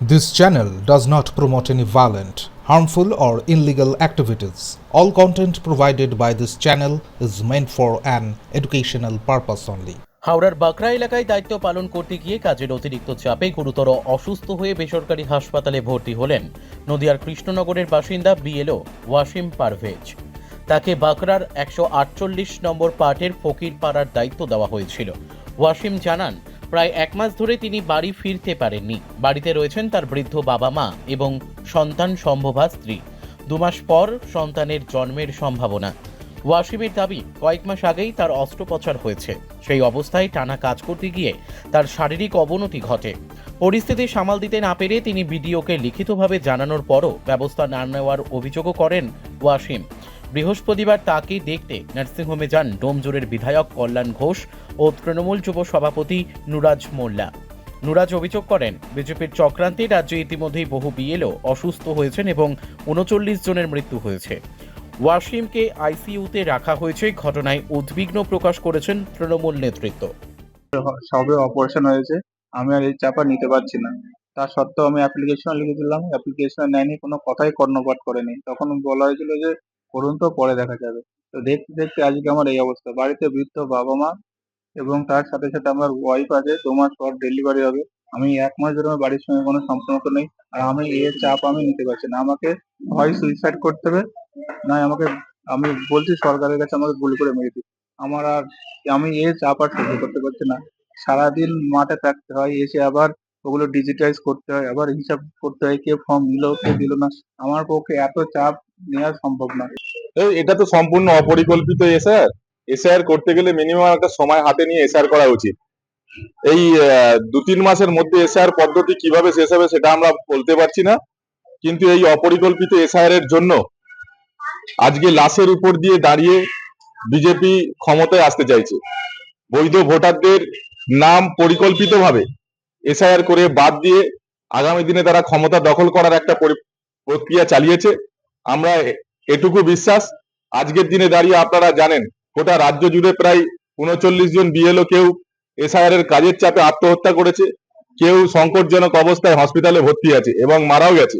This channel does not promote any violent, harmful, or illegal activities. All content provided by this channel is meant for an educational purpose only. হাওড়ার বাঁকড়া এলাকায় দায়িত্ব পালন করতে গিয়ে কাজের অতিরিক্ত চাপে গুরুতর অসুস্থ হয়ে বেসরকারি হাসপাতালে ভর্তি হলেন নদিয়ার কৃষ্ণনগরের বাসিন্দা বিএলও ওয়াসিম পারভেজ তাকে বাঁকড়ার একশো আটচল্লিশ নম্বর পার্টের ফকির পাড়ার দায়িত্ব দেওয়া হয়েছিল ওয়াসিম জানান প্রায় এক মাস ধরে তিনি বাড়ি ফিরতে পারেননি। বাড়িতে রয়েছেন তার বৃদ্ধ বাবা মা এবং সন্তান সম্ভবা স্ত্রী। দু মাস পর সন্তানের জন্মের সম্ভাবনা। ওয়াসিমের দাবি, কয়েক মাস আগেই তার অস্ত্রোপচার হয়েছে। সেই অবস্থায় টানা কাজ করতে গিয়ে তার শারীরিক অবনতি ঘটে। পরিস্থিতি সামাল দিতে না পেরে তিনি বিডিওকে লিখিতভাবে জানানোর পরও ব্যবস্থা না নেওয়ার অভিযোগও করেন ওয়াসিম। বৃহস্পতিবার তাকে দেখতে নার্সিংহোমে যান ডোমজোরের বিধায়ক কল্যাণ ঘোষ ও তৃণমূল যুব সভাপতি নুরাজ মোল্লা। নুরাজ অভিযোগ করেন, বিজেপির চক্রান্তে রাজ্যে ইতিমধ্যেই বহু বিএলও অসুস্থ হয়েছেন এবং উনচল্লিশ জনের মৃত্যু হয়েছে। ওয়াসিমকে আইসিইউতে রাখা হয়েছে, ঘটনায় উদ্বিগ্ন প্রকাশ করেছেন তৃণমূল নেতৃত্ব। সবে অপারেশন হয়েছে, আমি আর এই চাপা নিতে পারছি না। তা সত্ত্বেও আমি অ্যাপ্লিকেশন লিখে দিলাম অ্যাপ্লিকেশন নেয়নি, কোনো কথাই কর্ণপাত করেনি। তখন বলা হয়েছিল যে করুন তো, পরে দেখা যাবে। তো দেখতে দেখতে আজকে আমার এই অবস্থা। বাড়িতে বৃদ্ধ বাবা মা এবং তার সাথে সাথে আমার ওয়াইফ আছে দু মাস পর ডেলিভারি হবে। আমি এক মাস ধরে আমার বাড়ির সঙ্গে কোনো সম্পর্ক নেই আর আমি এর চাপ আমি নিতে পারছি না। আমাকে হয় সুইসাইড করতে হবে, নয় আমাকে, আমি বলছি সরকারের কাছে আমাকে গুলি করে মেরে দিই আমার আর, আমি এর চাপ আর সহ্য করতে পারছি না। সারাদিন মাঠে থাকতে হয়, এসে আবার ওগুলো ডিজিটাইজ করতে হয়, আবার হিসাব করতে হয় কে ফর্ম নিল, কে দিল না। আমার পক্ষে এত চাপ নেওয়া সম্ভব না এটা তো সম্পূর্ণ অপরিকল্পিত এসআর এসআর করতে গেলে মিনিমাম একটা সময় হাতে নিয়ে এসআর করা উচিত। এই দু তিন মাসের মধ্যে এসআর পদ্ধতি কীভাবে শেষ হবে সেটা আমরা বলতে পারছি না। কিন্তু এই অপরিকল্পিত এসআর এর জন্য আজকে লাশের উপর দিয়ে দাঁড়িয়ে বিজেপি ক্ষমতায় আসতে চাইছে। বৈধ ভোটারদের নাম পরিকল্পিতভাবে এসআইআর করে বাদ দিয়ে আগামী দিনে তারা ক্ষমতা দখল করার একটা প্রক্রিয়া চালিয়েছে। আমরা এটুকু বিশ্বাস। আজকের দিনে দাঁড়িয়ে আপনারা জানেন, গোটা রাজ্য জুড়ে প্রায় উনচল্লিশ জন বিএলও কেউ এসআইআর এর কাজের চাপে আত্মহত্যা করেছে, কেউ সংকটজনক অবস্থায় হসপিটালে ভর্তি আছে এবং মারাও গেছে।